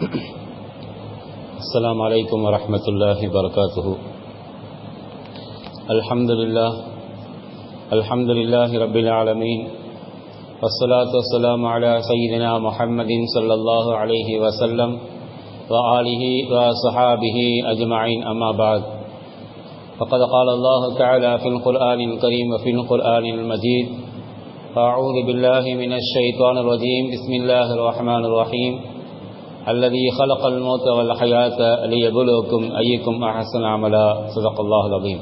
السلام علیکم ورحمۃ اللہ وبرکاتہ۔ الحمد للہ الحمد للہ رب العالمین، والصلاة والسلام على سیدنا محمد صلی اللہ علیہ وسلم و وصحابہ اجمعین، اما بعد۔ فقد قال اللہ تعالى في القرآن الكريم وفي القرآن المجید۔ فاعوذ بالله من الشيطان الرجيم بسم اللہ الرحمن الرحيم الذي خلق الموت والحياة ليبلوكم أيكم أحسن عملا. صدق الله العظيم.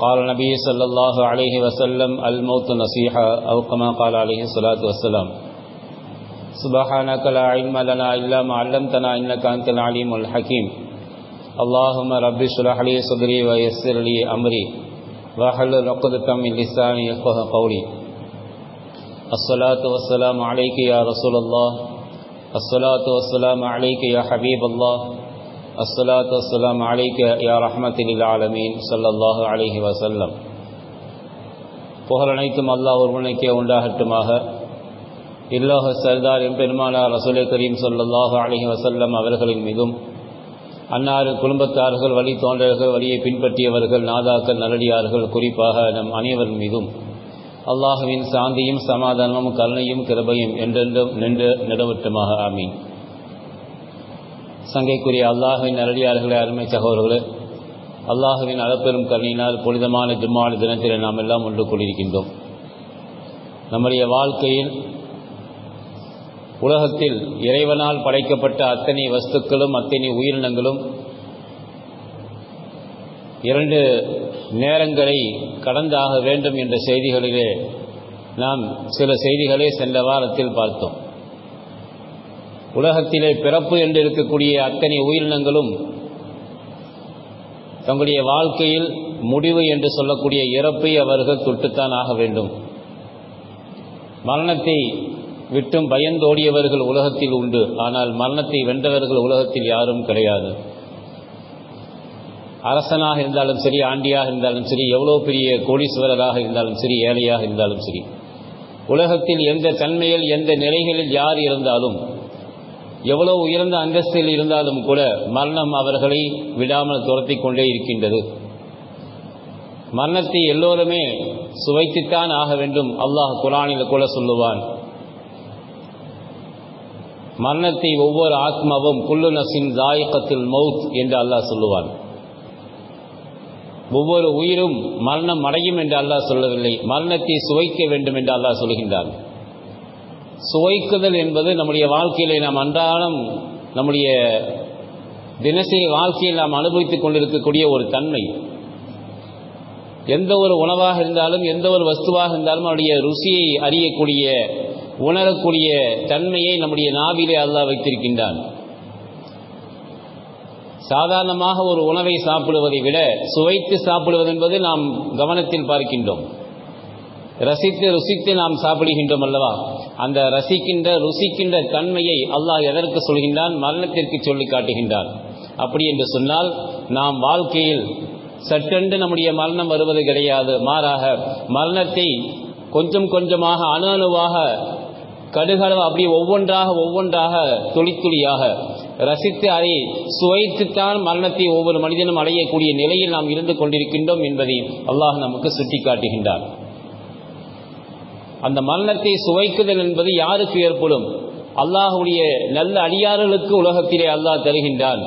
قال النبي صلى الله عليه وسلم، الموت نصيحة أو كما قال عليه الصلاة والسلام. سبحانك لا علم لنا إلا ما علمتنا إنك أنت العليم الحكيم. اللهم رب اشرح لي صدري ويسر لي أمري. واحلل عقدة من لساني يفقه قولي. الصلاة والسلام عليك يا رسول الله. الصلاة والسلام عليك يا حبيب الله الصلاة والسلام عليك يا رحمة للعالمين صلى الله عليه وسلم புகழ் அனைத்தும் அல்லாஹ் ஒருவனுக்கே உண்டாகட்டுமாக இல்லோக சர்தார் எம்பெருமானார் ரசூலை கரீம் சொல்லல்லாஹு அலஹி வசல்லம் அவர்களின் மீதும் அன்னாறு குடும்பத்தார்கள் வழி தோன்றர்கள் வழியை பின்பற்றியவர்கள் நாதாக்கள் நல்லடியார்கள் குறிப்பாக நம் அனைவர் மீதும் அல்லாஹுவின் சாந்தியும் சமாதானமும் கருணையும் கிருபையும் என்றென்றும் நின்று நிலவட்டுமாக ஆமீன் சங்கைக்குரிய அல்லாஹுவின் நல்லடியார்களே அருமை சகோதரர்களே அல்லாஹுவின் அளப்பெரும் கருணையினால் புனிதமான ஜும்மாடு தினத்திலே நாம் எல்லாம் ஒன்று கொண்டிருக்கின்றோம் நம்முடைய வாழ்க்கையில் உலகத்தில் இறைவனால் படைக்கப்பட்ட அத்தனை வஸ்துக்களும் அத்தனை உயிரினங்களும் இரண்டு நேரங்களை கடந்தாக வேண்டும் என்ற செய்திகளிலே நாம் சில செய்திகளை சென்ற வாரத்தில் பார்த்தோம். உலகத்திலே பிறப்பு என்று இருக்கக்கூடிய அத்தனை உயிரினங்களும் தங்களுடைய வாழ்க்கையில் முடிவு என்று சொல்லக்கூடிய இறப்பை அவர்கள் தொட்டுத்தான் ஆக வேண்டும். மரணத்தை விட்டும் பயந்தோடியவர்கள் உலகத்தில் உண்டு. ஆனால் மரணத்தை வென்றவர்கள் உலகத்தில் யாரும் கிடையாது. அரசனாக இருந்தாலும் சரி ஆண்டியாக இருந்தாலும் சரி எவ்வளோ பெரிய கோடீஸ்வரராக இருந்தாலும் சரி ஏழையாக இருந்தாலும் சரி உலகத்தில் எந்த தன்மையில் எந்த நிலைகளில் யார் இருந்தாலும் எவ்வளோ உயர்ந்த அந்தஸ்தில் இருந்தாலும் கூட மரணம் அவர்களை விடாமல் துரத்தி கொண்டே இருக்கின்றது. மரணத்தை எல்லோருமே சுவைத்துத்தான் ஆக வேண்டும் அல்லாஹ் குரானில் கூட சொல்லுவான். மரணத்தை ஒவ்வொரு ஆத்மாவும் குல்லு நசின் தாயக்கத்தில் மவுத் என்று அல்லாஹ் சொல்லுவான். ஒவ்வொரு உயிரும் மரணம் அடையும் என்று அல்லாஹ் சொல்லவில்லை. மரணத்தை சுவைக்க வேண்டும் என்று அல்லாஹ் சொல்கின்றான். சுவைக்குதல் என்பது நம்முடைய வாழ்க்கையிலே நாம் அன்றாடம் நம்முடைய தினசரி வாழ்க்கையில் நாம் அனுபவித்துக் கொண்டிருக்கக்கூடிய ஒரு தன்மை. எந்த ஒரு உணவாக இருந்தாலும் எந்த ஒரு வஸ்துவாக இருந்தாலும் அவருடைய ருசியை அறியக்கூடிய உணரக்கூடிய தன்மையை நம்முடைய நாவிலே அல்லாஹ் வைத்திருக்கின்றான். சாதாரணமாக ஒரு உணவை சாப்பிடுவதை விட சுவைத்து சாப்பிடுவது என்பது நாம் கவனத்தில் பார்க்கின்றோம். ரசித்து ருசித்து நாம் சாப்பிடுகின்றோம் அல்லவா? அந்த ரசிக்கின்ற ருசிக்கின்ற தன்மையை அல்லாஹ் எதற்கு சொல்கின்றான்? மரணத்திற்கு சொல்லி காட்டுகின்றான். அப்படி என்று சொன்னால் நாம் வாழ்க்கையில் சட்டென்று நம்முடைய மரணம் வருவது கிடையாது. மாறாக மரணத்தை கொஞ்சம் கொஞ்சமாக அணு அணுவாக கடுகளவு அப்படி ஒவ்வொன்றாக ஒவ்வொன்றாக துளி துளியாக ரசித்து அதை சுவைத்துத்தான் மரணத்தை ஒவ்வொரு மனிதனும் அடையக்கூடிய நிலையில் நாம் இருந்து கொண்டிருக்கின்றோம் என்பதை அல்லாஹ் நமக்கு சுட்டிக்காட்டுகின்றார் அந்த மரணத்தை சுவைக்குதல் என்பது யாருக்கு ஏற்படும்? அல்லாஹுடைய நல்ல அடியார்களுக்கு உலகத்திலே அல்லாஹ் தருகின்றான்.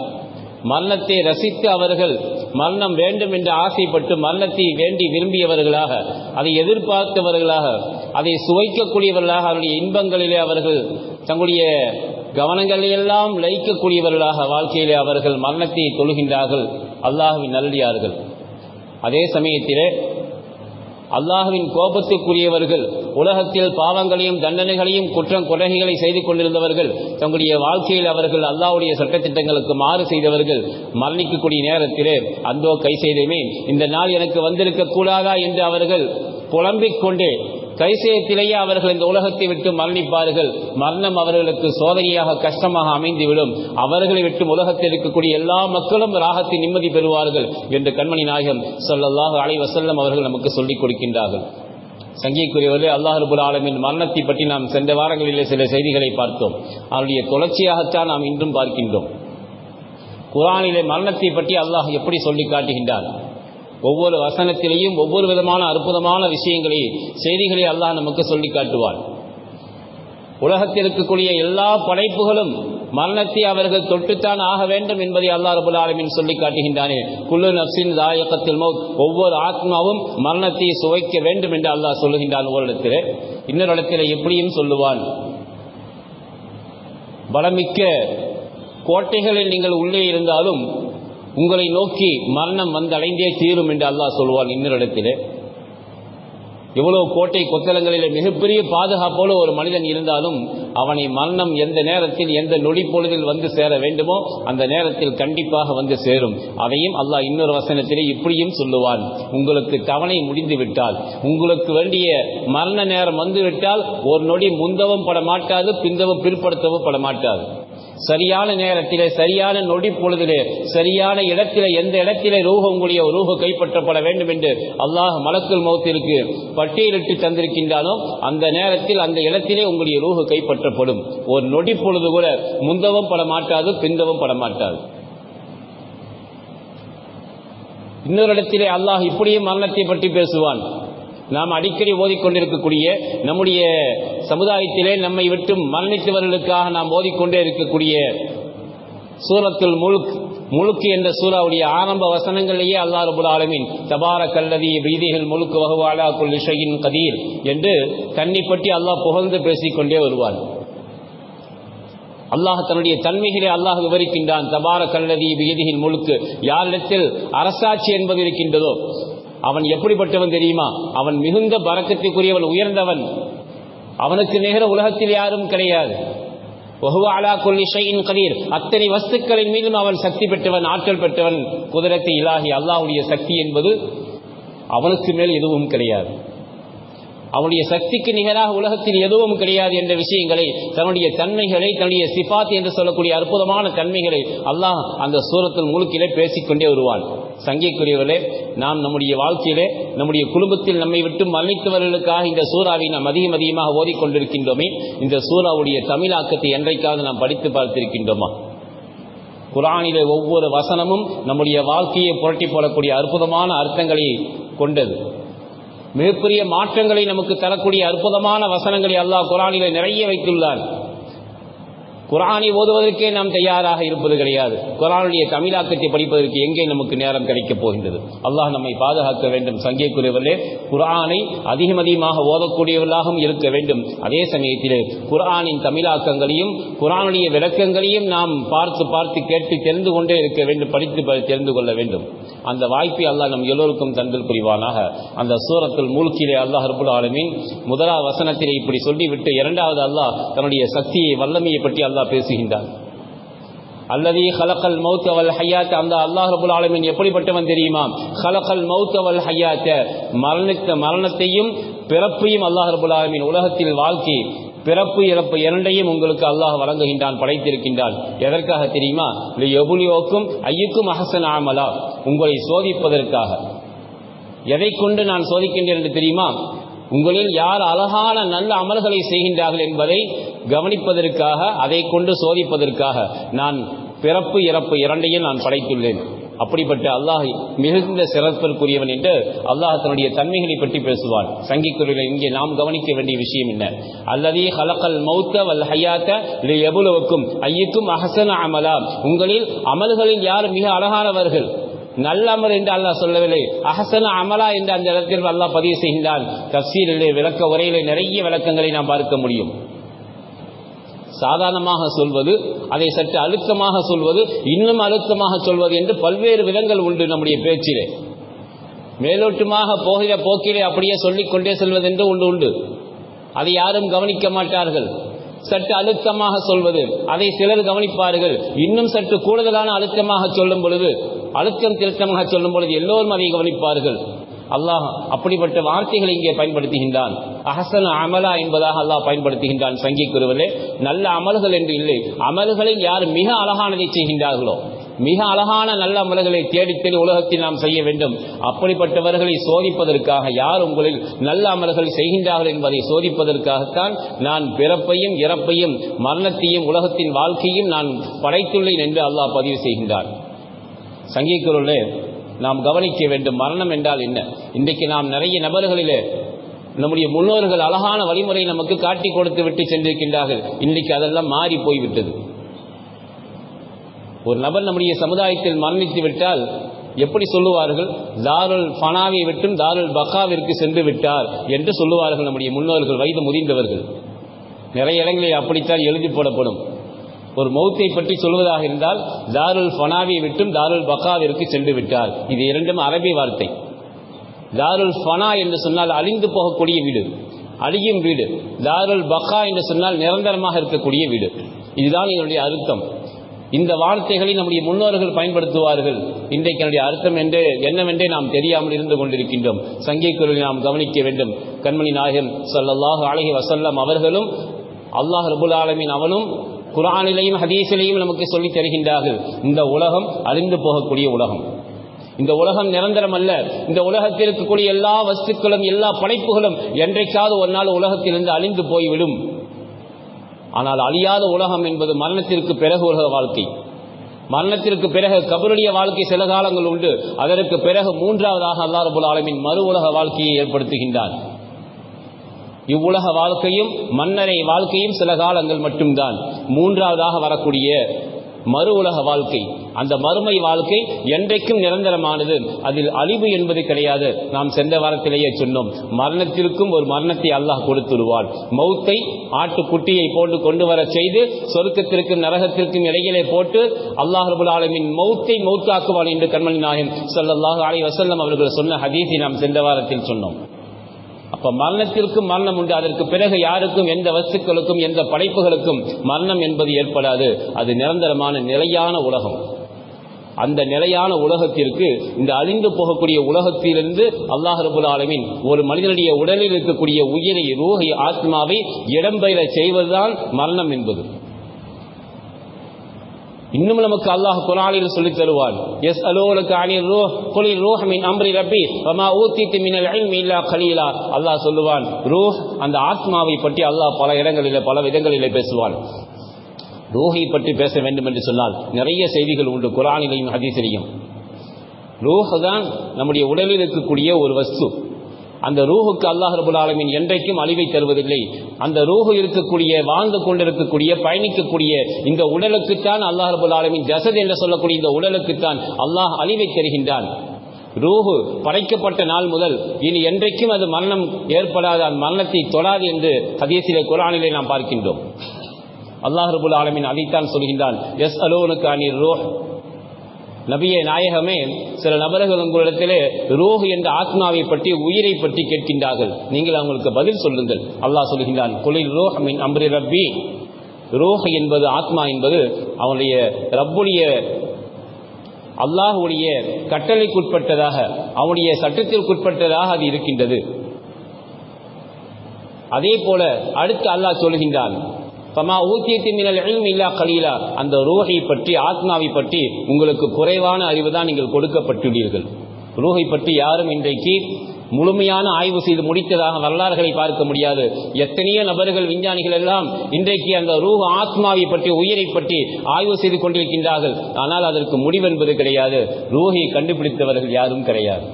மரணத்தை ரசித்து அவர்கள் மரணம் வேண்டும் என்று ஆசைப்பட்டு மரணத்தை வேண்டி விரும்பியவர்களாக அதை எதிர்பார்த்தவர்களாக அதை சுவைக்கக்கூடியவர்களாக அவருடைய இன்பங்களிலே அவர்கள் தங்களுடைய கவனங்களையெல்லாம் லயிக்கக்கூடியவர்களாக வாழ்க்கையிலே அவர்கள் மரணத்தை தொழுகின்றார்கள். அல்லாஹுவின் நல்லடியார்கள் அதே சமயத்திலே அல்லாஹுவின் கோபத்துக்குரியவர்கள் உலகத்தில் பாவங்களையும் தண்டனைகளையும் குற்றம் குறைகளை செய்து கொண்டிருந்தவர்கள் தங்களுடைய வாழ்க்கையில் அவர்கள் அல்லாவுடைய சட்டத்திட்டங்களுக்கு மாறு செய்தவர்கள் மரணிக்கக்கூடிய நேரத்திலே அந்தோ கை செய்தமே இந்த நாள் எனக்கு வந்திருக்க கூடாதா என்று அவர்கள் புலம்பிக் கொண்டே கைசேயத்திலேயே அவர்கள் இந்த உலகத்தை விட்டு மரணிப்பார்கள். மரணம் அவர்களுக்கு சோதனையாக கஷ்டமாக அமைந்துவிடும். அவர்களை விட்டு உலகத்தில் இருக்கக்கூடிய எல்லா மக்களும் ராகத்தை நிம்மதி பெறுவார்கள் என்று கண்மணி நாயகம் சொல்லல்லாஹ் அலைவசல்லம் அவர்கள் நமக்கு சொல்லிக் கொடுக்கின்றார்கள். சங்கிக்குரியவர்களே அல்லாஹர்புல் ஆலமின் மரணத்தை பற்றி நாம் சென்ற வாரங்களிலே சில செய்திகளை பார்த்தோம். அவருடைய தொடர்ச்சியாகத்தான் நாம் இன்றும் பார்க்கின்றோம். குரானிலே மரணத்தை பற்றி அல்லாஹ் எப்படி சொல்லி காட்டுகின்றார் ஒவ்வொரு வசனத்திலேயும் ஒவ்வொரு விதமான அற்புதமான விஷயங்களை செய்திகளை அல்லாஹ் நமக்கு சொல்லி காட்டுவான். உலகத்தில் இருக்கக்கூடிய எல்லா படைப்புகளும் மரணத்தை அவர்கள் தொட்டுத்தான் ஆக வேண்டும் என்பதை அல்லா ரபுல் ஆலமின் சொல்லி காட்டுகின்றானே. குல்லு நப்சின் தாயக்கத்தில் மௌத். ஒவ்வொரு ஆத்மாவும் மரணத்தை சுவைக்க வேண்டும் என்று அல்லாஹ் சொல்லுகின்றான் ஒரு இடத்தில். இன்னொரு இடத்தில் எப்படியும் சொல்லுவான் பலமிக்க கோட்டைகளில் நீங்கள் உள்ளே இருந்தாலும் உங்களை நோக்கி மரணம் வந்தடைந்தே தீரும் என்று அல்லாஹ் சொல்வான் இன்னொரு இடத்திலே எவ்வளவு கோட்டை கொத்தலங்களிலே மிகப்பெரிய பாதுகாப்போடு ஒரு மனிதன் இருந்தாலும் அவனை மரணம் எந்த நேரத்தில் எந்த நொடி பொழுதில் வந்து சேர வேண்டுமோ அந்த நேரத்தில் கண்டிப்பாக வந்து சேரும். அதையும் அல்லாஹ் இன்னொரு வசனத்திலே இப்படியும் சொல்லுவான். உங்களுக்கு தவணை முடிந்து விட்டால் உங்களுக்கு வேண்டிய மரண நேரம் வந்துவிட்டால் ஒரு நொடி முந்தவும் பட மாட்டாது பிந்தவும் பிற்படுத்தவும் பட மாட்டாது சரியான நேரத்திலே சரியான நொடி பொழுதிலே சரியான இடத்திலே எந்த இடத்திலே ரூஹ உங்களுடைய ரூஹ கைப்பற்றப்பட வேண்டும் என்று அல்லாஹ் மலக்குள் மௌத்திற்கு பட்டியலிட்டு தந்திருக்கின்றானோ அந்த நேரத்தில் அந்த இடத்திலே உங்களுடைய ரூஹ கைப்பற்றப்படும். ஒரு நொடி பொழுது கூட முந்தவும் பட மாட்டாது பிந்தவும் பட மாட்டாது. இன்னொரு இடத்திலே அல்லாஹ் இப்படியும் மரணத்தை பற்றி பேசுவான். நாம் அடிக்கடி ஓதிக்கொண்டிருக்கக்கூடிய நம்முடைய சமுதாயத்திலே நம்மை விட்டு மரணித்தவர்களுக்காக நாம் ஓதிக்கொண்டே இருக்கக்கூடிய சூரத்துல் முழுக் முழுக்கு என்ற சூறாவுடைய ஆரம்ப வசனங்களையே அல்லா ரபுல் ஆலமின் தபார கல்லதி வீதிகள் முழுக்கு வகுவாலா குல் இஷையின் கதீர் என்று தன்னை பற்றி அல்லாஹ் புகழ்ந்து பேசிக்கொண்டே வருவான் அல்லாஹ் தன்னுடைய தன்மைகளை அல்லாஹ் விவரிக்கின்றான் தபார கல்லதி வீதிகள் முழுக்கு யாரிடத்தில் அரசாட்சி என்பது இருக்கின்றதோ அவன் எப்படிப்பட்டவன் தெரியுமா? அவன் மிகுந்த பறக்கத்துக்குரியவன் உயர்ந்தவன். அவனுக்கு நிகர உலகத்தில் யாரும் கிடையாது. அத்தனை வஸ்துக்களின் மீதும் அவன் சக்தி பெற்றவன் ஆற்றல் பெற்றவன் குதிரத்தை இலாகி அல்லாஹுடைய சக்தி என்பது அவனுக்கு மேல் எதுவும் கிடையாது. அவனுடைய சக்திக்கு நிகராக உலகத்தில் எதுவும் கிடையாது என்ற விஷயங்களை தன்னுடைய தன்மைகளை தன்னுடைய சிபாத் என்று சொல்லக்கூடிய அற்புதமான தன்மைகளை அல்லாஹ் அந்த சூரத்தில் முழுக்கிலே பேசிக்கொண்டே வருவான். சங்கிக்குரியவர்களே நாம் நம்முடைய வாழ்க்கையிலே நம்முடைய குடும்பத்தில் நம்மை விட்டு மன்னித்தவர்களுக்காக இந்த சூறாவை நாம் அதிகம் அதிகமாக ஓதிக்கொண்டிருக்கின்றோமே இந்த சூறாவுடைய தமிழாக்கத்தை என்றைக்காவது நாம் படித்து பார்த்திருக்கின்றோமா? குரானிலே ஒவ்வொரு வசனமும் நம்முடைய வாழ்க்கையை புரட்டி போடக்கூடிய அற்புதமான அர்த்தங்களை கொண்டது. மிகப்பெரிய மாற்றங்களை நமக்கு தரக்கூடிய அற்புதமான வசனங்களை அல்லாஹ் குரானிலே நிறைய வைத்துள்ளார் குரானை ஓதுவதற்கே நாம் தயாராக இருப்பது கிடையாது. குரானுடைய தமிழாக்கத்தை படிப்பதற்கு எங்கே நமக்கு நேரம் கிடைக்கப் போகின்றது? அல்லாஹ் நம்மை பாதுகாக்க வேண்டும். சங்கியக்குரியவர்களே குரானை அதிகம் அதிகமாக ஓதக்கூடியவர்களாகவும் இருக்க வேண்டும். அதே சமயத்திலே குரானின் தமிழாக்கங்களையும் குரானுடைய விளக்கங்களையும் நாம் பார்த்து பார்த்து கேட்டு தெரிந்து கொண்டே இருக்க வேண்டும் படித்து தெரிந்து கொள்ள வேண்டும். அந்த வாய்ப்பை அல்லாஹ் நம் எல்லோருக்கும் தந்தல் புரிவானாக. அந்த சூரத்தில் மூழ்கிலே அல்லாஹ் ரபுல் ஆலமின் முதலாவது வசனத்திலே இப்படி சொல்லிவிட்டு இரண்டாவது அல்லாஹ் தன்னுடைய சக்தியை வல்லமையை பற்றி அல்லாஹ் பேசுகின்றார் அல்லது ஹலக்கல் மௌத் அவல் ஹையாத் அந்த அல்லாஹ் ரபுல் ஆலமின் எப்படிப்பட்டவன் தெரியுமா? ஹலக்கல் மௌத் அவல் ஹையாத்த மரணத்த மரணத்தையும் பிறப்பையும் அல்லாஹ் ரபுல் ஆலமின் உலகத்தில் வாழ்க்கை பிறப்பு இறப்பு இரண்டையும் உங்களுக்கு அல்லாஹ் வழங்குகின்றான் படைத்திருக்கின்றான். எதற்காக தெரியுமா? எபுலியோக்கும் ஐயுக்கும் அஹசன் ஆமலா உங்களை சோதிப்பதற்காக. எதை கொண்டு நான் சோதிக்கின்றேன் என்று தெரியுமா? உங்களில் யார் அழகான நல்ல அமல்களை செய்கின்றார்கள் என்பதை கவனிப்பதற்காக அதை கொண்டு சோதிப்பதற்காக நான் பிறப்பு இறப்பு இரண்டையும் நான் படைத்துள்ளேன். அப்படிப்பட்ட அல்லாஹ் மிகுந்த சிறப்பிற்குரியவன் என்று அல்லாஹ் தன்னுடைய தன்மைகளை பற்றி பேசுவான். சங்கிக்குறையில் இங்கே நாம் கவனிக்க வேண்டிய விஷயம் என்ன? அல்லதே ஹலக்கல் மௌத்த வல் ஹயாத்த எவ்வளவுக்கும் ஐயக்கும் அஹசன அமலா உங்களில் அமல்களில் யார் மிக அழகானவர்கள்? நல்ல அமல் என்று அல்லாஹ் சொல்லவில்லை. அஹசன அமலா என்று அந்த இடத்தில் அல்லாஹ் பதிவு செய்கின்றான். தப்சீரிலே விளக்க உரையிலே நிறைய விளக்கங்களை நாம் பார்க்க முடியும். சாதாரணமாக சொல்வது அதை சற்று அழுத்தமாக சொல்வது இன்னும் அழுத்தமாக சொல்வது என்று பல்வேறு விதங்கள் உண்டு நம்முடைய பேச்சிலே. மேலோட்டமாக போகிற போக்கிலே அப்படியே சொல்லிக்கொண்டே செல்வது என்று ஒன்று உண்டு. அதை யாரும் கவனிக்க மாட்டார்கள். சற்று அழுத்தமாக சொல்வது அதை சிலர் கவனிப்பார்கள். இன்னும் சற்று கூடுதலான அழுத்தமாக சொல்லும் பொழுது அழுத்தம் திருத்தமாக சொல்லும் பொழுது எல்லோரும் அதை கவனிப்பார்கள். அல்லாஹ் அப்படிப்பட்ட வார்த்தைகளை இங்கே பயன்படுத்துகின்றான். அஹசன அமலா என்பதாக அல்லாஹ் பயன்படுத்துகின்றான் சங்கி நல்ல அமல்கள் என்று இல்லை. அமல்களில் யார் மிக அழகானதை செய்கின்றார்களோ மிக அழகான நல்ல அமல்களை தேடித்தேடி உலகத்தில் நாம் செய்ய வேண்டும். அப்படிப்பட்டவர்களை சோதிப்பதற்காக யார் உங்களில் நல்ல அமல்கள் செய்கின்றார்கள் என்பதை சோதிப்பதற்காகத்தான் நான் பிறப்பையும் இறப்பையும் மரணத்தையும் உலகத்தின் வாழ்க்கையும் நான் படைத்துள்ளேன் என்று அல்லாஹ் பதிவு செய்கின்றார் சங்கீக்குரலே நாம் கவனிக்க வேண்டும் மரணம் என்றால் என்ன? இன்றைக்கு நாம் நிறைய நபர்களிலே நம்முடைய முன்னோர்கள் அழகான வழிமுறை நமக்கு காட்டி கொடுத்து விட்டு சென்றிருக்கின்றார்கள். இன்றைக்கு அதெல்லாம் மாறி போய்விட்டது. ஒரு நபர் நம்முடைய சமுதாயத்தில் மரணித்து விட்டால் எப்படி சொல்லுவார்கள்? தாருல் ஃபனாவை விட்டும் தாருல் பக்காவிற்கு சென்று விட்டார் என்று சொல்லுவார்கள் நம்முடைய முன்னோர்கள் வயது முதிர்ந்தவர்கள். நிறைய இடங்களில் அப்படித்தான் எழுதி போடப்படும். ஒரு மௌத்தை பற்றி சொல்வதாக இருந்தால் தாருல் ஃபனாவை விட்டும் தாருல் பக்காவிற்கு சென்று விட்டார். இது இரண்டும் அரபி வார்த்தை. தாருல் ஃபனா என்று சொன்னால் அழிந்து போகக்கூடிய வீடு. அழியும் வீடு. தாருல் பக்கா என்று சொன்னால் நிரந்தரமாக இருக்கக்கூடிய வீடு. இதுதான் இதனுடைய அர்த்தம். இந்த வார்த்தைகளை நம்முடைய முன்னோர்கள் பயன்படுத்துவார்கள். இன்றைக்கு என்னுடைய அர்த்தம் என்று என்னவென்றே நாம் தெரியாமல் இருந்து கொண்டிருக்கின்றோம். சங்கீக்குரலை நாம் கவனிக்க வேண்டும். கண்மணி நாயகம் ஸல்லல்லாஹு அலைஹி வசல்லம் அவர்களும் அல்லாஹ் ரபுல் ஆலமின் அவனும் குரானிலையும் ஹதீஸிலையும் நமக்கு சொல்லித் தருகின்றார்கள் இந்த உலகம் அழிந்து போகக்கூடிய உலகம். இந்த உலகம் நிரந்தரம் அல்ல இந்த உலகத்தில் இருக்கக்கூடிய எல்லா வஸ்துக்களும் எல்லா படைப்புகளும் என்றைக்காவது ஒரு நாள் உலகத்திலிருந்து அழிந்து போய்விடும். ஆனால் அழியாத உலகம் என்பது மரணத்திற்கு பிறகு உலக வாழ்க்கை. மரணத்திற்கு பிறகு கபருடைய வாழ்க்கை சில காலங்கள் உண்டு. அதற்கு பிறகு மூன்றாவதாக அல்லா ஆலமின் மறு உலக வாழ்க்கையை ஏற்படுத்துகின்றார் இவ்வுலக வாழ்க்கையும் மன்னரை வாழ்க்கையும் சில காலங்கள் மட்டும்தான். மூன்றாவதாக வரக்கூடிய மறு உலக வாழ்க்கை. அந்த மறுமை வாழ்க்கை என்றைக்கும் நிரந்தரமானது. அதில் அழிவு என்பது கிடையாது. நாம் சென்ற வாரத்திலேயே சொன்னோம். மரணத்திற்கும் ஒரு மரணத்தை அல்லாஹ் கொடுத்துடுவான் மௌத்தை ஆட்டுக்குட்டியை போட்டு கொண்டு வர செய்து சொருக்கத்திற்கும் நரகத்திற்கும் இடையிலே போட்டு அல்லாஹ் ரபுல் ஆலமின் மௌத்தை மௌத்தாக்குவான் என்று கண்மணி நாயன் சொல்லல்லாஹு அலி வசல்லம் அவர்கள் சொன்ன ஹதீஸை நாம் சென்ற வாரத்தில் சொன்னோம். அப்ப மரணத்திற்கும் மரணம் உண்டு. அதற்கு பிறகு யாருக்கும் எந்த வஸ்துக்களுக்கும் எந்த படைப்புகளுக்கும் மரணம் என்பது ஏற்படாது. அது நிரந்தரமான நிலையான உலகம். அந்த நிலையான உலகத்திற்கு இந்த அழிந்து போகக்கூடிய உலகத்திலிருந்து அல்லாஹ் ரபுல் ஆலமின் ஒரு மனிதனுடைய உடலில் இருக்கக்கூடிய உயிரை ரூஹை ஆத்மாவை இடம்பெயர செய்வதுதான் மரணம் என்பது. இன்னும் நமக்கு அல்லாஹ் குரானில் சொல்லித் தருவான். எஸ் அலோலுக்கு அனில் ரூஹ் குலில் ரூஹ் மின் அம்ரி ரப்பி வமா ஊத்தித்து மினல் இல்மி இல்லா கலீலா. அல்லாஹ் சொல்லுவான் ரூஹ் அந்த ஆத்மாவை பற்றி அல்லாஹ் பல இடங்களிலே பல விதங்களிலே பேசுவான். ரூஹை பற்றி பேச வேண்டும் என்று சொன்னால் நிறைய செய்திகள் உண்டு குரானிலையும் ஹதீசிலையும். ரூஹ் தான் நம்முடைய உடலில் இருக்கக்கூடிய ஒரு வஸ்து. அந்த ரூஹுக்கு அல்லாஹ் ரபுல் ஆலமின் என்றைக்கும் அழிவை தருவதில்லை. அந்த ரூஹு இருக்கக்கூடிய வாழ்ந்து கொண்டிருக்கக்கூடிய பயணிக்கக்கூடிய இந்த உடலுக்குத்தான் அல்லாஹ் ரபுல் ஆலமின் ஜசத் என்று சொல்லக்கூடிய இந்த உடலுக்குத்தான் அல்லாஹ் அழிவை தருகின்றான். ரூஹு படைக்கப்பட்ட நாள் முதல் இனி என்றைக்கும் அது மரணம் ஏற்படாத அந்த மரணத்தை தொடாது என்று ஹதீசிலே குரானிலே நாம் பார்க்கின்றோம். அல்லாஹ் ரபுல் ஆலமின் அதைத்தான் சொல்கின்றான். எஸ் அலோனுக்கு அனிர் ரூஹ். நபியே நாயகமே சில நபர்கள் உங்களிடத்திலே ரோஹ் என்ற ஆத்மாவை பற்றி உயிரை பற்றி கேட்கின்றார்கள். நீங்கள் அவங்களுக்கு பதில் சொல்லுங்கள். அல்லாஹ் சொல்கின்றான் குளிர் ரூஹ் மின் அம்ரி ரப்பி. ரோஹ் என்பது ஆத்மா என்பது அவனுடைய ரப்புடைய அல்லாஹுடைய கட்டளைக்குட்பட்டதாக அவனுடைய சட்டத்திற்குட்பட்டதாக அது இருக்கின்றது. அதே போல அடுத்து அல்லாஹ் சொல்கின்றான் பமா ஊத்தியத்தி மினல் இல்மி இல்லா கலீலா அந்த ரூஹை பற்றி ஆத்மாவை பற்றி உங்களுக்கு குறைவான அறிவு தான் நீங்கள் கொடுக்கப்பட்டுள்ளீர்கள். ரூஹை பற்றி யாரும் இன்றைக்கு முழுமையான ஆய்வு செய்து முடித்ததாக வரலாறுகளை பார்க்க முடியாது. எத்தனையோ நபர்கள் விஞ்ஞானிகள் எல்லாம் இன்றைக்கு அந்த ரூஹ ஆத்மாவை பற்றி உயிரை பற்றி ஆய்வு செய்து கொண்டிருக்கின்றார்கள். ஆனால் அதற்கு முடிவென்பது கிடையாது. ரூஹை கண்டுபிடித்தவர்கள் யாரும் கிடையாது.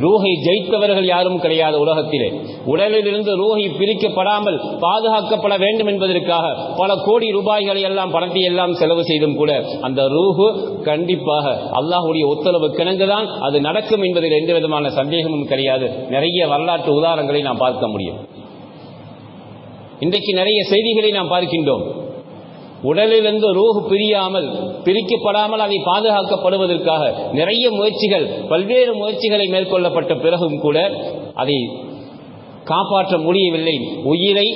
ரூஹை ஜெயித்தவர்கள் யாரும் கிடையாது உலகத்திலே. உடலிலிருந்து ரூஹை பிரிக்கப்படாமல் பாதுகாக்கப்பட வேண்டும் என்பதற்காக பல கோடி ரூபாய்களை எல்லாம் பணத்தை எல்லாம் செலவு செய்தும் கூட அந்த ரூஹு கண்டிப்பாக அல்லாஹுடைய உத்தரவு கிணங்குதான். அது நடக்கும் என்பதில் எந்த விதமான சந்தேகமும் கிடையாது. நிறைய வரலாற்று உதாரணங்களை நாம் பார்க்க முடியும். இன்றைக்கு நிறைய செய்திகளை நாம் பார்க்கின்றோம். உடலிலிருந்து ரூஹ் பிரியாமல் பிரிக்கப்படாமல் அதை பாதுகாக்கப்படுவதற்காக நிறைய முயற்சிகள் பல்வேறு முயற்சிகளை மேற்கொள்ளப்பட்ட பிறகும் கூட அதை காப்பாற்ற முடியவில்லை. உயிரை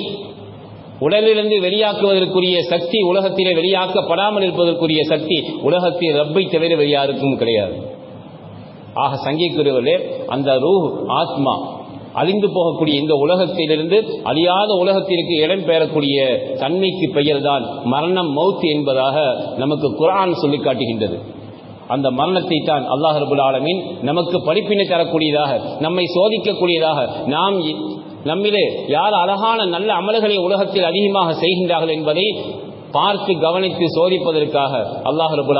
உடலிலிருந்து வெளியாக்குவதற்குரிய சக்தி உலகத்திலே வெளியாக்கப்படாமல் இருப்பதற்குரிய சக்தி உலகத்தில் ரப்பை தவிர வெளியாருக்கும் யாருக்கும் கிடையாது. ஆக சங்கிக்குரியவர்களே அந்த ரூ ஆத்மா அழிந்து போகக்கூடிய இந்த உலகத்திலிருந்து அழியாத உலகத்திற்கு இடம் பெறக்கூடிய தன்மைக்கு பெயர்தான் மரணம் மௌத் என்பதாக நமக்கு குரான் சொல்லி காட்டுகின்றது. அந்த மரணத்தை தான் அல்லாஹ் ரபுல் ஆலமீன் நமக்கு படிப்பினை தரக்கூடியதாக நம்மை சோதிக்கக்கூடியதாக நாம் நம்மிலே யார் அழகான நல்ல அமல்களை உலகத்தில் அதிகமாக செய்கின்றார்கள் என்பதை பார்த்து கவனித்து சோதிப்பதற்காக அல்லாஹ் ரபுல்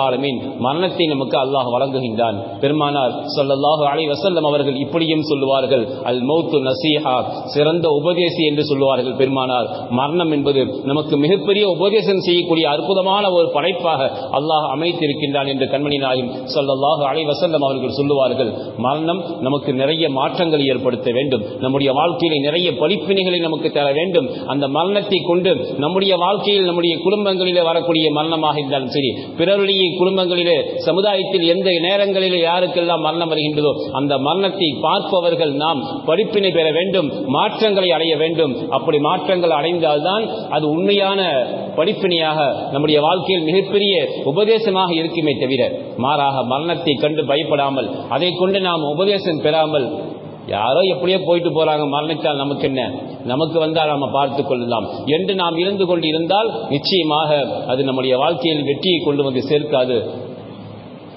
மரணத்தை நமக்கு அல்லாஹ் வழங்குகின்றான். பெருமானார் சொல்லல்லாஹு அலை வசல்லம் அவர்கள் இப்படியும் சொல்லுவார்கள் அல் மௌத்து நசீஹா சிறந்த உபதேசி என்று சொல்லுவார்கள் பெருமானார். மரணம் என்பது நமக்கு மிகப்பெரிய உபதேசம் செய்யக்கூடிய அற்புதமான ஒரு படைப்பாக அல்லாஹ் அமைத்திருக்கின்றான் என்று கண்மணி நாயும் சொல்லல்லாஹு அலை வசல்லம் அவர்கள் சொல்லுவார்கள். மரணம் நமக்கு நிறைய மாற்றங்களை ஏற்படுத்த வேண்டும். நம்முடைய வாழ்க்கையில நிறைய பழிப்பினைகளை நமக்கு தர வேண்டும். அந்த மரணத்தை கொண்டு நம்முடைய வாழ்க்கையில் நம்முடைய குடும்ப குடும்பங்களிலே வரக்கூடிய மரணமாக இருந்தாலும் சரி பிறருடைய குடும்பங்களிலே சமுதாயத்தில் எந்த நேரங்களிலே யாருக்கெல்லாம் மரணம் வருகின்றதோ அந்த மரணத்தை பார்ப்பவர்கள் நாம் படிப்பினை பெற வேண்டும் மாற்றங்களை அடைய வேண்டும். அப்படி மாற்றங்கள் அடைந்தால்தான் அது உண்மையான படிப்பினையாக நம்முடைய வாழ்க்கையில் மிகப்பெரிய உபதேசமாக இருக்குமே தவிர மாறாக மரணத்தை கண்டு பயப்படாமல் அதை கொண்டு நாம் உபதேசம் பெறாமல் யாரோ எப்படியோ போயிட்டு போறாங்க மரணித்தால் நமக்கு என்ன? நமக்கு வந்தால் நாம பார்த்து கொள்ளலாம். என்று நாம் இருந்து கொண்டு இருந்தால் நிச்சயமாக அது நம்முடைய வாழ்க்கையில் வெற்றியை கொண்டு வந்து சேர்க்காது.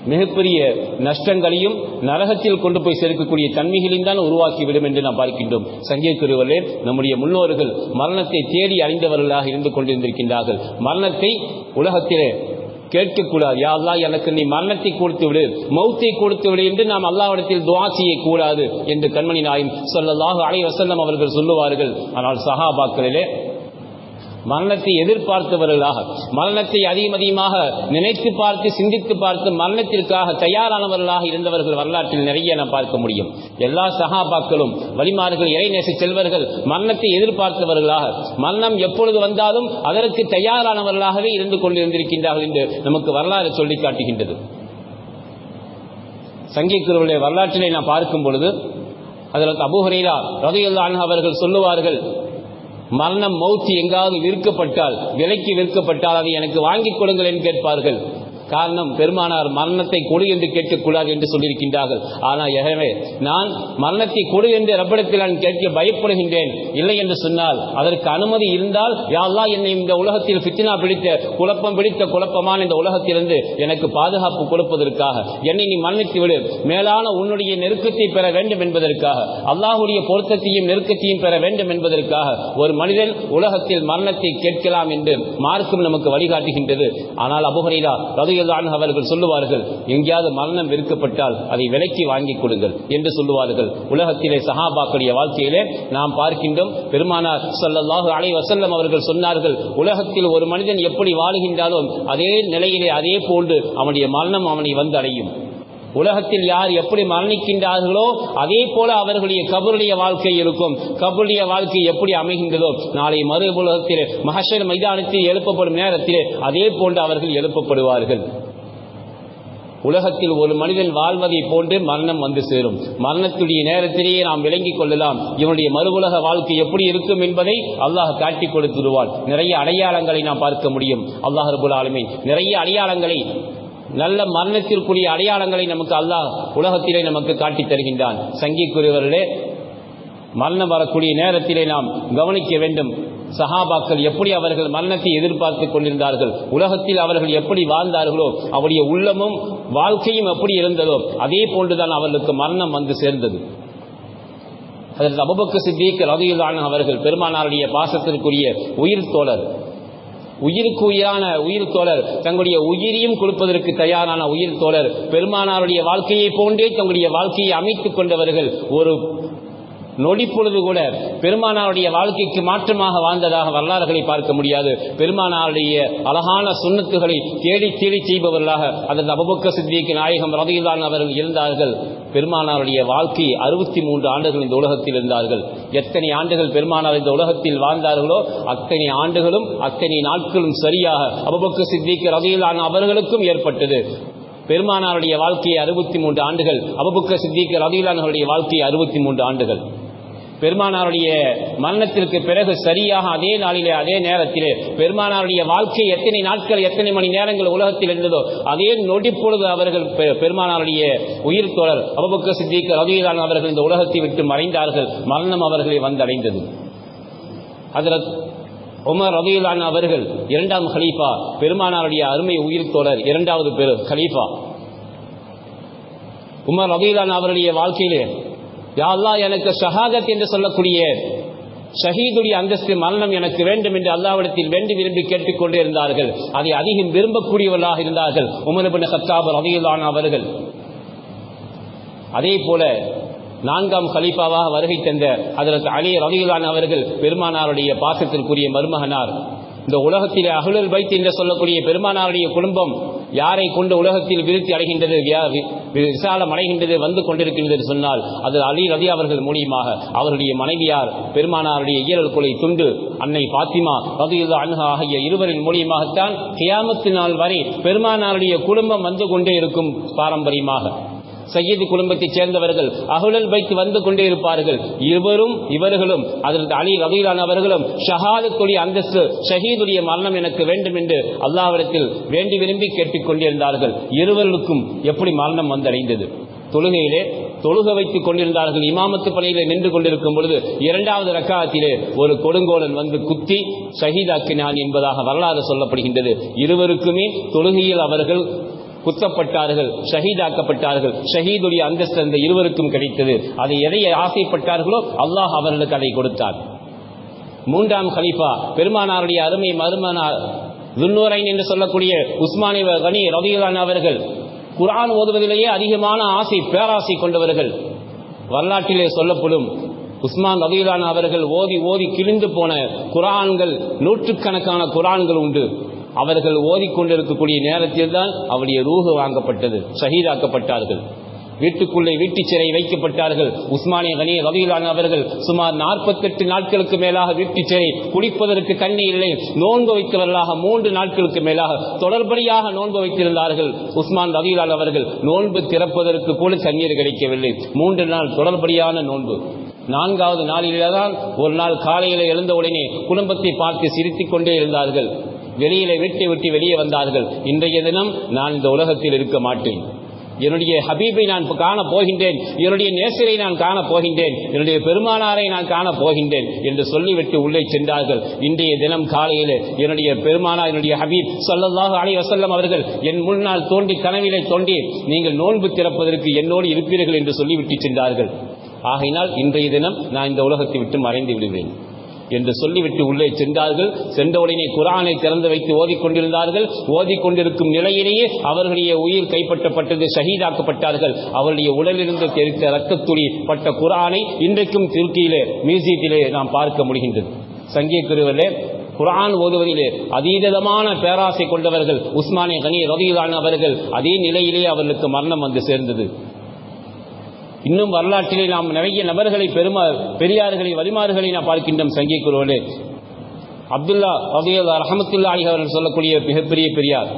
மிகப்பெரிய நஷ்டங்களையும் நரகத்தில் கொண்டு போய் சேர்க்கக்கூடிய தன்மைகளையும் தான் உருவாக்கிவிடும் என்று நாம் பார்க்கின்றோம். சங்கீதக்குருவர்களே நம்முடைய முன்னோர்கள் மரணத்தை தேடி அறிந்தவர்களாக இருந்து கொண்டிருந்திருக்கின்றார்கள். மரணத்தை உலகத்திலே கேட்கக்கூடாது. யா அல்லா எனக்கு நீ மரணத்தை கொடுத்து விடு மௌத்தை கொடுத்து விடு என்று நாம் அல்லாஹ்விடத்தில் துஆ செய்யக்கூடாது என்று கண்மணி நாயும் சொல்லலாக அலை வஸல்லம் அவர்கள் சொல்லுவார்கள். ஆனால் சஹாபாக்களிலே மரணத்தை எதிர்பார்த்தவர்களாக மரணத்தை அதிகம் அதிகமாக நினைத்து பார்த்து சிந்தித்து பார்த்து மரணத்திற்காக தயாரானவர்களாக இருந்தவர்கள் வரலாற்றில் நிறைய நாம் பார்க்க முடியும். எல்லா சகாபாக்களும் வலிமார்கள் இறைநேச செல்வர்கள் மரணத்தை எதிர்பார்த்தவர்களாக மரணம் எப்பொழுது வந்தாலும் அதற்கு தயாரானவர்களாகவே இருந்து கொண்டிருந்திருக்கின்றார்கள் என்று நமக்கு வரலாறு சொல்லி காட்டுகின்றது. சங்கீக்குருவுடைய வரலாற்றினை நாம் பார்க்கும் பொழுது அதற்கு அபுஹரீரா ரதையுல்லான் அவர்கள் சொல்லுவார்கள் மரணம் மௌத்தி எங்காவது விற்கப்பட்டால் விலைக்கு விற்கப்பட்டால் அதை எனக்கு வாங்கிக் கொடுங்கள் என்று கேட்பார்கள். காரணம் பெருமானார் மரணத்தை கொடு என்று கேட்கக்கூடாது என்று சொல்லியிருக்கின்றார்கள். ஆனால் எனவே நான் மரணத்தை கொடு என்று ரப்படத்தில் நான் கேட்க பயப்படுகின்றேன் இல்லை என்று சொன்னால் அதற்கு அனுமதி இருந்தால் யாழ்லா என்னை இந்த உலகத்தில் பித்தினா பிடித்த குழப்பம் பிடித்த குழப்பமான இந்த உலகத்திலிருந்து எனக்கு பாதுகாப்பு கொடுப்பதற்காக என்னை நீ மன்னித்து விடு. மேலான உன்னுடைய நெருக்கத்தை பெற வேண்டும் என்பதற்காக அல்லாஹுடைய பொருத்தத்தையும் நெருக்கத்தையும் பெற வேண்டும் என்பதற்காக ஒரு மனிதன் உலகத்தில் மரணத்தை கேட்கலாம் என்று மார்க்கம் நமக்கு வழிகாட்டுகின்றது. ஆனால் அபுஹரைதா ரதையில்தான் அவர்கள் சொல்லுவார்கள் எங்கேயாவது மரணம் விற்கப்பட்டால் அதை விலைக்கு வாங்கிக் கொடுங்கள் என்று சொல்லுவார்கள். உலகத்திலே சஹாபாக்களுடைய வாழ்க்கையிலே நாம் பார்க்கின்றோம் பெருமானார் ஸல்லல்லாஹு அலை வசல்லம் அவர்கள் சொன்னார்கள் உலகத்தில் ஒரு மனிதன் எப்படி வாழ்கின்றாலும் அதே நிலையிலே அதே போன்று அவனுடைய மரணம் அவனை வந்து அடையும். உலகத்தில் யார் எப்படி மரணிக்கின்றார்களோ அதே போல அவர்களுடைய கபருடைய வாழ்க்கை இருக்கும். கபருடைய வாழ்க்கை எப்படி அமைகின்றதோ நாளை மறு உலகத்தில் மகஷர் மைதானத்தில் எழுப்பப்படும் நேரத்தில் அதே போன்று அவர்கள் எழுப்பப்படுவார்கள். உலகத்தில் ஒரு மனிதன் வாழ்வதை போன்று மரணம் வந்து சேரும். மரணத்துடைய நேரத்திலேயே நாம் விளங்கிக் கொள்ளலாம். இவனுடைய மறுவுலக வாழ்க்கை எப்படி இருக்கும் என்பதை அல்லாஹ் காட்டிக் கொடுத்துருவான் நிறைய அடையாளங்களை நாம் பார்க்க முடியும். அல்லாஹ் ரபுல் ஆலமீன் நிறைய அடையாளங்களை நல்ல மரணத்திற்குரிய அடையாளங்களை நமக்கு அல்லாஹ் உலகத்திலே நமக்கு காட்டித் தருகின்றான். சங்கிக்குரியவர்களே மரணம் வரக்கூடிய நேரத்திலே நாம் கவனிக்க வேண்டும். சஹாபாக்கள் எப்படி அவர்கள் மரணத்தை எதிர்பார்த்து கொண்டிருந்தார்கள்? உலகத்தில் அவர்கள் எப்படி வாழ்ந்தார்களோ அவருடைய உள்ளமும் வாழ்க்கையும் எப்படி இருந்ததோ அதே போன்றுதான் அவர்களுக்கு மரணம் வந்து சேர்ந்தது. அதற்கு அபுபக்கு சித்திக் ரதியுல்லான அவர்கள் பெருமானாருடைய பாசத்திற்குரிய உயிர் தோழர் உயிருக்கு உயிரான உயிர் தோழர் தங்களுடைய உயிரையும் கொடுப்பதற்கு தயாரான உயிர் தோழர் பெருமானாருடைய வாழ்க்கையை போன்றே தங்களுடைய வாழ்க்கையை அமைத்துக் கொண்டவர்கள் ஒரு நொடிப்பொழுது கூட பெருமானாருடைய வாழ்க்கைக்கு மாற்றமாக வாழ்ந்ததாக வரலாறுகளை பார்க்க முடியாது. பெருமானாருடைய அழகான சுண்ணத்துகளை தேடி தேடி செய்பவர்களாக அதன் அபுபக்க சித்திக்கு நாயகம் ரதையில்தான் அவர்கள் இருந்தார்கள். பெருமானாருடைய வாழ்க்கை அறுபத்தி மூன்று ஆண்டுகள் இந்த உலகத்தில் இருந்தார்கள். எத்தனை ஆண்டுகள் பெருமானார் இந்த உலகத்தில் வாழ்ந்தார்களோ அத்தனை ஆண்டுகளும் அத்தனை நாட்களும் சரியாக அபுபக்க சித்திக்கு ரகையிலான அவர்களுக்கும் ஏற்பட்டது. பெருமானாருடைய வாழ்க்கையை அறுபத்தி மூன்று ஆண்டுகள் அபுபக்க சித்திக்கு ரகையிலானவருடைய வாழ்க்கையை அறுபத்தி மூன்று ஆண்டுகள். பெருமானாருடைய மரணத்திற்கு பிறகு சரியாக அதே நாளிலே அதே நேரத்திலே பெருமானாருடைய வாழ்க்கை எத்தனை நாட்கள் எத்தனை மணி நேரங்கள் உலகத்தில் இருந்ததோ அதே நொடிப்பொழுது அவர்கள் பெ- பெருமானாருடைய உயிர் தொடர் அபுபக்க சித்திக்கு ரதியிலான அவர்கள் இந்த உலகத்தை விட்டு மறைந்தார்கள். மரணம் அவர்களை வந்தடைந்தது. அதில் உமர் ரதியுல்லான் அவர்கள் இரண்டாம் ஹலீஃபா பெருமானாருடைய அருமை உயிர் தொடர் இரண்டாவது பெரு ஹலீஃபா உமர் ரபீலான் அவருடைய வாழ்க்கையிலே யாழ்லா எனக்கு ஷஹாதத் என்று சொல்லக்கூடிய ஷஹீதுடைய அந்தஸ்து மரணம் எனக்கு வேண்டும் என்று அல்லாவிடத்தில் வேண்டி விரும்பி கேட்டுக்கொண்டே இருந்தார்கள். அதை அதிகம் விரும்பக்கூடியவர்களாக இருந்தார்கள். உமரபின் ஹத்தாப் ரதியுல்லான் அவர்கள். அதே போல நான்காம் கலீஃபாவாக வருகை தந்த அதற்கு அலி ரதியுல்லான் அவர்கள் பெருமானாருடைய பாசத்திற்குரிய மருமகனார். இந்த உலகத்திலே அகுழல் வைத்து என்று சொல்லக்கூடிய பெருமானாருடைய குடும்பம் யாரை கொண்டு உலகத்தில் விருத்தி அடைகின்றது விசாலம் அடைகின்றது வந்து கொண்டிருக்கின்றது சொன்னால் அது அலி ரதி அவர்கள் மூலியமாக அவருடைய மனைவியார் பெருமானாருடைய இயலல் கொலை துண்டு அன்னை பாத்திமா ரதியுல்லா அன்ஹா ஆகிய இருவரின் மூலியமாகத்தான் கியாமத்து நாள் வரை பெருமானாருடைய குடும்பம் வந்து கொண்டே இருக்கும் பாரம்பரியமாக. சையீது குடும்பத்தைச் சேர்ந்தவர்கள் அகுழல் வைத்து வந்து கொண்டே இருப்பார்கள். இவரும் இவர்களும் அதற்கு அலி வகையிலான அவர்களும் ஷஹாதத்துடைய அந்தஸ்து ஷஹீதுடைய மரணம் எனக்கு வேண்டும் என்று அல்லாவிடத்தில் வேண்டி விரும்பி கேட்டுக் கொண்டிருந்தார்கள். இருவருக்கும் எப்படி மரணம் வந்தடைந்தது? தொழுகையிலே தொழுக வைத்துக் கொண்டிருந்தார்கள். இமாமத்து பணியிலே நின்று கொண்டிருக்கும் பொழுது இரண்டாவது ரக்காத்திலே ஒரு கொடுங்கோலன் வந்து குத்தி ஷஹீதாக்கினான் என்பதாக வரலாறு சொல்லப்படுகின்றது. இருவருக்குமே தொழுகையில் அவர்கள் குத்தப்பட்டார்கள் ஷஹீதாக்கப்பட்டார்கள் ஷஹீதுடைய அந்தஸ்து அந்த இருவருக்கும் கிடைத்தது. அதை எதை ஆசைப்பட்டார்களோ அல்லாஹ் அவர்களுக்கு அதை கொடுத்தார். மூன்றாம் கலீஃபா பெருமானாருடைய அருமை மருமனார் துன்னூரைன் என்று சொல்லக்கூடிய உஸ்மானி கனி ரவிலான் அவர்கள் குரான் ஓதுவதிலேயே அதிகமான ஆசை பேராசை கொண்டவர்கள். வரலாற்றிலே சொல்லப்படும் உஸ்மான் ரவிலான் அவர்கள் ஓதி ஓதி கிழிந்து போன குரான்கள் நூற்றுக்கணக்கான குரான்கள் உண்டு. அவர்கள் ஓதிக்கொண்டிருக்கக்கூடிய நேரத்தில் தான் அவருடைய ரூகு வாங்கப்பட்டது ஷஹீதாக்கப்பட்டார்கள். வீட்டுக்குள்ளே வீட்டு சிறை வைக்கப்பட்டார்கள். உஸ்மானிய கனி ரவிலான் அவர்கள் சுமார் நாற்பத்தெட்டு நாட்களுக்கு மேலாக வீட்டு சிறை குடிப்பதற்கு தண்ணீர் இல்லை நோன்பு வைத்தவர்களாக மூன்று நாட்களுக்கு மேலாக தொடர்படியாக நோன்பு வைத்திருந்தார்கள். உஸ்மான் ரவிலான் அவர்கள் நோன்பு திறப்பதற்கு கூட தண்ணீர் கிடைக்கவில்லை. மூன்று நாள் தொடர்படியான நோன்பு. நான்காவது நாளிலே தான் ஒரு நாள் காலையில் எழுந்தவுடனே குடும்பத்தை பார்த்து சிரித்துக் கொண்டே இருந்தார்கள். வெளியில வீட்டை விட்டு வெளியே வந்தார்கள். இன்றைய தினம் நான் இந்த உலகத்தில் இருக்க மாட்டேன். என்னுடைய ஹபீபை நான் காண போகின்றேன். என்னுடைய நேசரை நான் காண போகின்றேன். என்னுடைய பெருமானாரை நான் காண போகின்றேன் என்று சொல்லிவிட்டு உள்ளே சென்றார்கள். இன்றைய தினம் காலையில் என்னுடைய பெருமானார் என்னுடைய ஹபீப் சொல்லதாக அலைஹி வசல்லம் அவர்கள் என் முன்னால் தோண்டி கனவிலை தோண்டி நீங்கள் நோன்பு திறப்பதற்கு என்னோடு இருப்பீர்கள் என்று சொல்லிவிட்டு சென்றார்கள். ஆகையினால் இன்றைய தினம் நான் இந்த உலகத்தை விட்டு மறைந்து விடுவேன். என்று சொல்லிவிட்டு உள்ளே சென்றார்கள். சென்றவுடனே குரானை திறந்து வைத்து ஓதிக்கொண்டிருந்தார்கள் ஓதிக்கொண்டிருக்கும் நிலையிலேயே அவர்களுடைய உயிர் கைப்பற்றப்பட்டது ஷஹீதாக்கப்பட்டார்கள். அவருடைய உடலிருந்து தெரித்த ரத்தத்துளி பட்ட குரானை இன்றைக்கும் துருக்கியிலே மியூசியத்திலே நாம் பார்க்க முடிகின்றது. சங்கிய குருவிலே குரான் ஓதுவதிலே அதீதமான பேராசை கொண்டவர்கள் உஸ்மானிய கனி ரவிலான் அவர்கள் அதே நிலையிலே அவர்களுக்கு மரணம் வந்து சேர்ந்தது. இன்னும் வரலாற்றிலே நாம் நிறைய நபர்களை பெருமா பெரியார்களை வலிமாறுகளை நாம் பார்க்கின்றோம் சங்கி குருவலே அப்துல்லா ரபியுல்லா ரஹமத்துல்லா அலி அவர்கள் சொல்லக்கூடிய மிகப்பெரிய பெரியார்.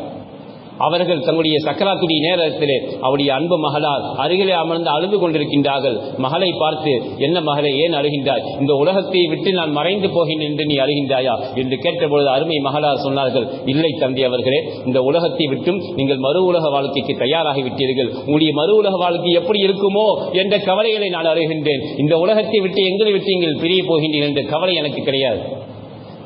அவர்கள் தங்களுடைய சக்கராத்துடைய நேரத்திலே அவருடைய அன்பு மகளால் அருகிலே அமர்ந்து அழுது கொண்டிருக்கின்றார்கள். மகளை பார்த்து என்ன மகளே ஏன் அழுகின்றாய்? இந்த உலகத்தை விட்டு நான் மறைந்து போகின்றேன் என்று நீ அழுகின்றாயா? என்று கேட்டபொழுது அருமை மகளார் சொன்னார்கள் இல்லை தம்பி அவர்களே இந்த உலகத்தை விட்டும் நீங்கள் மறு உலக வாழ்க்கைக்கு தயாராகி விட்டீர்கள். உங்களுடைய மறு உலக வாழ்க்கை எப்படி இருக்குமோ என்ற கவலைகளை நான் அறிகின்றேன் இந்த உலகத்தை விட்டு எங்களை விட்டு நீங்கள் பிரிய போகின்றீர்கள் என்ற கவலை எனக்கு கிடையாது.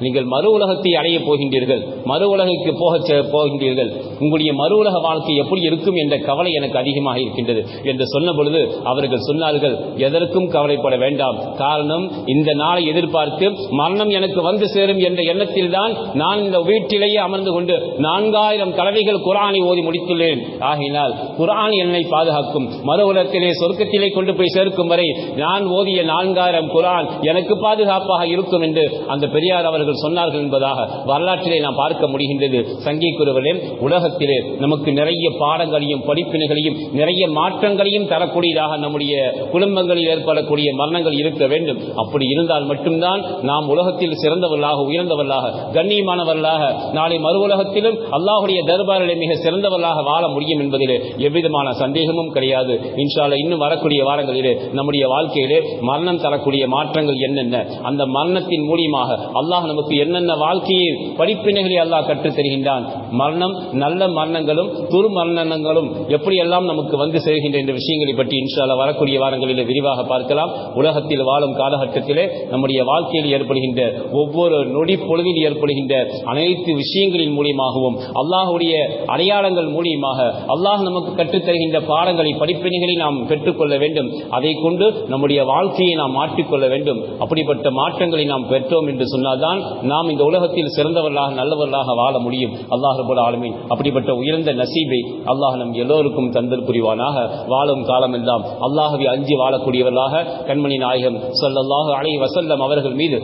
நீங்கள் மறு உலகத்தை அடையப் போகின்றீர்கள் மறு உலகிற்கு போக போகின்றீர்கள். உங்களுடைய மறு உலக வாழ்க்கை எப்படி இருக்கும் என்ற கவலை எனக்கு அதிகமாக இருக்கின்றது என்று சொன்ன பொழுது அவர்கள் சொன்னார்கள் எதற்கும் கவலைப்பட வேண்டாம். காரணம் இந்த நாளை எதிர்பார்த்து மரணம் எனக்கு வந்து சேரும் என்ற எண்ணத்தில் தான் நான் இந்த வீட்டிலேயே அமர்ந்து கொண்டு நான்காயிரம் கலவைகள் குரானை ஓதி முடித்துள்ளேன். ஆகினால் குரான் என்னை பாதுகாக்கும். மறு உலகத்திலே சொர்க்கத்திலே கொண்டு போய் சேர்க்கும் வரை நான் ஓதிய நான்காயிரம் குரான் எனக்கு பாதுகாப்பாக இருக்கும் என்று அந்த பெரியார் அவர்கள் அவர்கள் சொன்னார்கள் என்பதாக வரலாற்றிலே நாம் பார்க்க முடிகின்றது. சங்கி குருவலே உலகத்திலே நமக்கு நிறைய பாடங்களையும் படிப்பினைகளையும் நிறைய மாற்றங்களையும் தரக்கூடியதாக நம்முடைய குடும்பங்களில் ஏற்படக்கூடிய மரணங்கள் இருக்க வேண்டும். அப்படி இருந்தால் மட்டும்தான் நாம் உலகத்தில் சிறந்தவர்களாக உயர்ந்தவர்களாக கண்ணியமானவர்களாக நாளை மறு உலகத்திலும் அல்லாஹுடைய தர்பாரிலே மிக சிறந்தவர்களாக வாழ முடியும் என்பதிலே எவ்விதமான சந்தேகமும் கிடையாது. இன்ஷால்ல இன்னும் வரக்கூடிய வாரங்களிலே நம்முடைய வாழ்க்கையிலே மரணம் தரக்கூடிய மாற்றங்கள் என்னென்ன? அந்த மரணத்தின் மூலியமாக அல்லாஹ் நமக்கு என்னென்ன வாழ்க்கையை படிப்பினைகளை அல்லாஹ் கற்றுத் தருகின்றான். மரணம் நல்ல மரணங்களும் துரு மரணங்களும் எப்படியெல்லாம் நமக்கு வந்து சேர்கின்ற என்ற விஷயங்களை பற்றி இன்ஷால வரக்கூடிய வாரங்களில் விரிவாக பார்க்கலாம். உலகத்தில் வாழும் காலகட்டத்திலே நம்முடைய வாழ்க்கையில் ஏற்படுகின்ற ஒவ்வொரு நொடி பொழுதில் ஏற்படுகின்ற அனைத்து விஷயங்களின் மூலியமாகவும் அல்லாஹுடைய அடையாளங்கள் மூலியமாக அல்லாஹ் நமக்கு கற்றுத்தருகின்ற பாடங்களை படிப்பினைகளை நாம் பெற்றுக்கொள்ள வேண்டும். அதை கொண்டு நம்முடைய வாழ்க்கையை நாம் மாற்றிக்கொள்ள வேண்டும். அப்படிப்பட்ட மாற்றங்களை நாம் பெற்றோம் என்று சொன்னால்தான் நாம் இந்த உலகத்தில் சிறந்தவர்களாக நல்லவர்களாக வாழ முடியும். அல்லாஹ் போல ஆளுமை அப்படிப்பட்ட உயர்ந்த நசீபை அல்லாஹ் நம் எல்லோருக்கும் தந்தல் புரிவானாக. வாழும் காலம் எல்லாம் அல்லாஹவை அஞ்சி வாழக்கூடியவர்களாக. கண்மணி நாயகம் ஸல்லல்லாஹு அலை வசல்லம் அவர்கள் மீது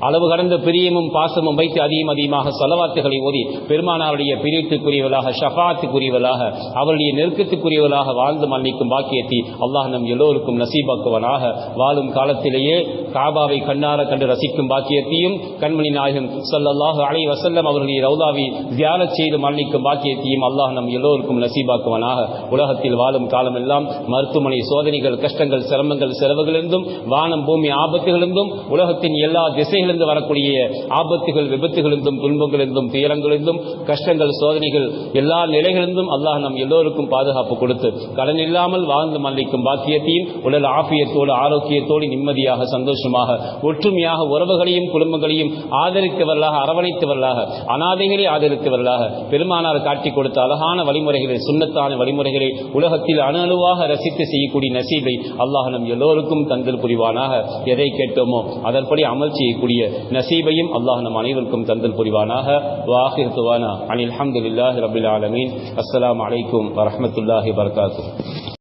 அளவு கடந்த பிரியமும் பாசமும் வைத்து அதிகம் அதிகமாக செலவாத்துகளை ஓதி பெருமானாருடைய பிரியத்துக்குரியவர்களாக ஷஃபாத்துக்குரியவர்களாக அவருடைய நெருக்கத்துக்குரியவர்களாக வாழ்ந்து மன்னிக்கும் பாக்கியத்தை அல்லாஹ் நம் எல்லோருக்கும் நசீபாக்குவனாக. வாழும் காலத்திலேயே காபாவை கண்ணார கண்டு ரசிக்கும் பாக்கியத்தையும் கண்மணி நாயகம் சொல்லல்லாஹு அலை வசல்லம் அவர்களுடைய ரவுதாவை தியானச் செய்து மன்னிக்கும் பாக்கியத்தையும் அல்லாஹ் நம் எல்லோருக்கும் நசீபாக்குவனாக. உலகத்தில் வாழும் காலமெல்லாம் மருத்துவமனை சோதனைகள் கஷ்டங்கள் சிரமங்கள் செலவுகளிலிருந்தும் வானம் பூமி ஆபத்துகளிலிருந்தும் உலகத்தின் எல்லா திசைகளிலிருந்து வரக்கூடிய ஆபத்துகள் விபத்துகளிலிருந்தும் துன்பங்களிலிருந்தும் துயரங்களிலிருந்தும் கஷ்டங்கள் சோதனைகள் எல்லா நிலைகளிலிருந்தும் அல்லாஹ் நம் எல்லோருக்கும் பாதுகாப்பு கொடுத்து கடன் இல்லாமல் வாழ்ந்து மல்லிக்கும் பாக்கியத்தையும் உடல் ஆபியத்தோடு ஆரோக்கியத்தோடு நிம்மதியாக சந்தோஷமாக ஒற்றுமையாக உறவுகளையும் குடும்பங்களையும் ஆதரித்தவர்களாக அரவணைத்தவர்களாக அனாதைகளை ஆதரித்தவர்களாக பெருமானார் காட்டி கொடுத்த அழகான வழிமுறைகளை சுண்ணத்தான வழிமுறைகளை உலகத்தில் அணு அணுவாக ரசித்து செய்யக்கூடிய நசீபை அல்லாஹ் நம் எல்லோருக்கும் தந்தல் புரிவானாக எதை கேட்டோமோ அதன்படி அமல் செய்யக்கூடிய நசீபையும் அல்லாஹ் நம் அனைவருக்கும் தந்தல் புரிவானாக. வாஹிர் துவானா. அனில் அஹமதுல்லாஹி ரபில் ஆலமீன். அஸ்லாம் அலைக்கும் வரமத்துல்லாஹி வபரகாத்துஹு.